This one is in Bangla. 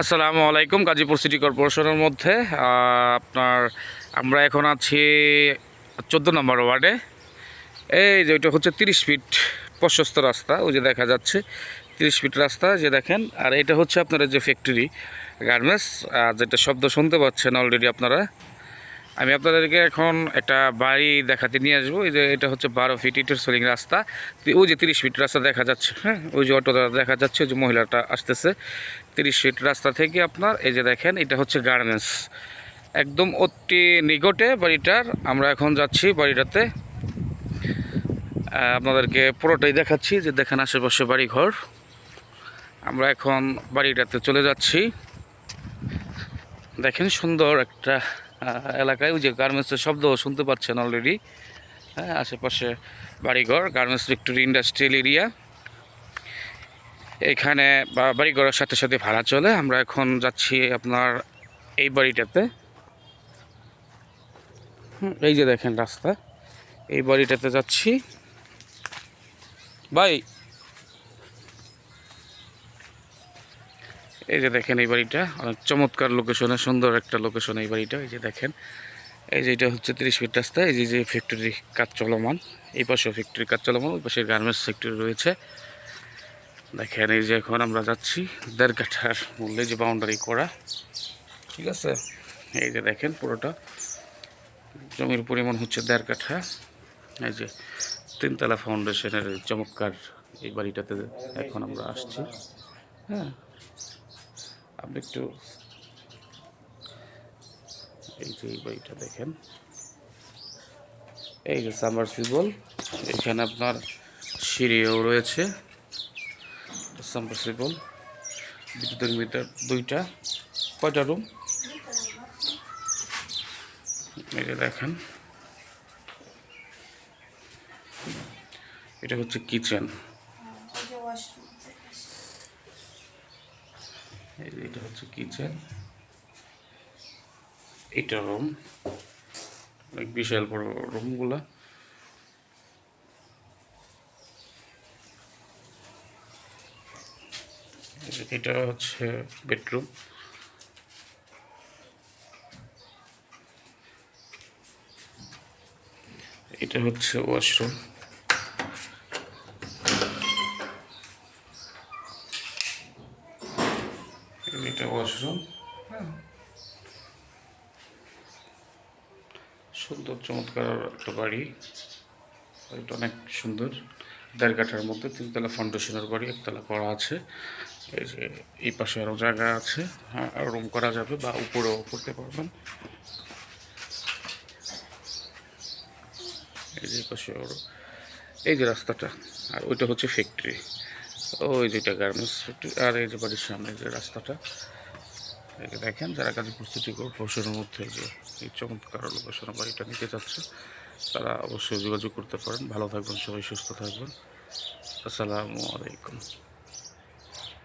আসসালামু আলাইকুম, গাজীপুর সিটি কর্পোরেশনের মধ্যে আপনার আমরা এখন আছি চোদ্দ নম্বর ওয়ার্ডে। এই যে ওইটা হচ্ছে তিরিশ ফিট প্রশস্ত রাস্তা, ওই যে দেখা যাচ্ছে তিরিশ ফিট রাস্তা, যে দেখেন। আর এটা হচ্ছে আপনার যে ফ্যাক্টরি গার্মেন্টস যেটা শব্দ শুনতে পাচ্ছেন অলরেডি আপনারা। আমি আপনাদেরকে এখন একটা বাড়ি দেখাতে নিয়ে আসব। এই যে এটা হচ্ছে বারো ফিট ইটের সোলিং রাস্তা। ওই যে তিরিশ ফিট রাস্তা দেখা যাচ্ছে হ্যাঁ? ওই যে অটোটা দেখা যাচ্ছে, ওই যে মহিলাটা আসতেছে। তিরিশ ফিট রাস্তা থেকে আপনার, এই যে দেখেন, এটা হচ্ছে গার্মেন্টস একদম অতি নিকটে বাড়িটার। আমরা এখন যাচ্ছি বাড়িটাতে। আপনাদেরকে পুরোটাই দেখাচ্ছি যে দেখেন আশেপাশে বাড়ি ঘর আমরা এখন বাড়িটাতে চলে যাচ্ছি। দেখেন সুন্দর একটা এলাকায় ওই যে গার্মেন্টসের শব্দ শুনতে পাচ্ছেন অলরেডি হ্যাঁ আশেপাশে বাড়িঘর, গার্মেন্টস ফ্যাক্টরি ইন্ডাস্ট্রিয়াল এরিয়া। এখানে বাড়িঘরের সাথে সাথে ভাড়া চলে। আমরা এখন যাচ্ছি আপনার এই বাড়িটাতে। এই যে দেখেন রাস্তা। এই বাড়িটাতে যাচ্ছি। ভাই এই যে দেখেন এই বাড়িটা, অনেক চমৎকার লোকেশনে সুন্দর একটা লোকেশন এই বাড়িটা, এই যে দেখেন। এই যে এটা হচ্ছে তিরিশ ফিট রাস্তা, এই যে যে ফ্যাক্টরি কাজ চলমান, এই পাশে ফ্যাক্টরি কাজ চলমান, ওই পাশে গার্মেন্টস ফ্যাক্টরি রয়েছে। দেখেন এই যে এখন আমরা যাচ্ছি দেড় কাঠার মূল্যে যে বাউন্ডারি করা, ঠিক আছে? এই যে দেখেন পুরোটা, জমির পরিমাণ হচ্ছে দেড় কাঠা এই যে তিনতলা ফাউন্ডেশনের চমৎকার এই বাড়িটাতে এখন আমরা আসছি হ্যাঁ? আপনি একটু এই যে এই বাড়িটা দেখেন। এই যে সামারসিবল এখানে আপনার সিঁড়িও রয়েছে। সামারসিবল বিদ্যুতের মিটার দুইটা, কয়টা রুম যে দেখেন। এটা হচ্ছে কিচেন এই যে এটা হচ্ছে কিচেন এটা রুম অনেক বিশাল বড় রুমগুলা এটা হচ্ছে বেডরুম এটা হচ্ছে ওয়াশরুম এটা ওয়াশরুম সুন্দর, চমৎকার একটা বাড়ি। বাড়িটা অনেক সুন্দর। দেড় কাঠার মধ্যে তিনতলা ফাউন্ডেশনের বাড়ি, একতলা করা আছে। এই যে, এই পাশে আরও জায়গা আছে। হ্যাঁ রুম করা যাবে বা উপরেও করতে পারবেন। এই যে পাশে এই যে রাস্তাটা, আর ওইটা হচ্ছে ফ্যাক্টরি ওই যেটা গার্মেন্টস আর এই যে বাড়ির সামনে যে রাস্তাটা দেখেন যারা গাজীপুর সিটি কর্পোরেশনের মধ্যে যে এই চমৎকার লোকেশন বাড়িটা নিতে চাচ্ছে, তারা অবশ্যই যোগাযোগ করতে পারেন। ভালো থাকবেন, সবাই সুস্থ থাকবেন। আসসালামু আলাইকুম।